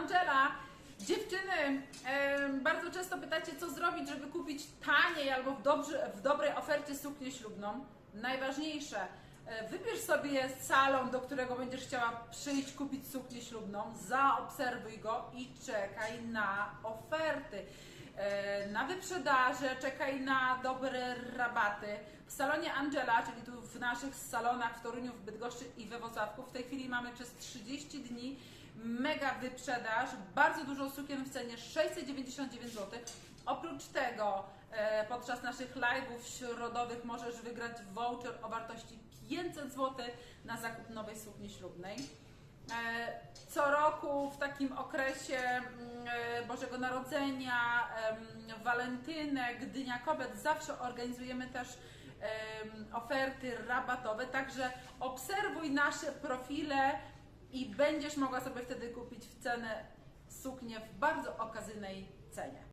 Angela. Dziewczyny, bardzo często pytacie, co zrobić, żeby kupić taniej albo w, dobrze, w dobrej ofercie suknię ślubną. Najważniejsze, e, wybierz sobie salon, do którego będziesz chciała przyjść, kupić suknię ślubną, zaobserwuj go i czekaj na oferty. E, Na wyprzedaże, czekaj na dobre rabaty. W salonie Angela, czyli tu w naszych salonach w Toruniu, w Bydgoszczy i we Wrocławku, w tej chwili mamy przez 30 dni mega wyprzedaż, bardzo dużo sukien w cenie 699 zł. Oprócz tego e, podczas naszych live'ów środowych możesz wygrać voucher o wartości 500 zł na zakup nowej sukni ślubnej. E, Co roku w takim okresie mm, e, Bożego Narodzenia, walentynek, Dnia Kobiet zawsze organizujemy też oferty rabatowe, także obserwuj nasze profile i będziesz mogła sobie wtedy kupić w cenę suknię w bardzo okazyjnej cenie.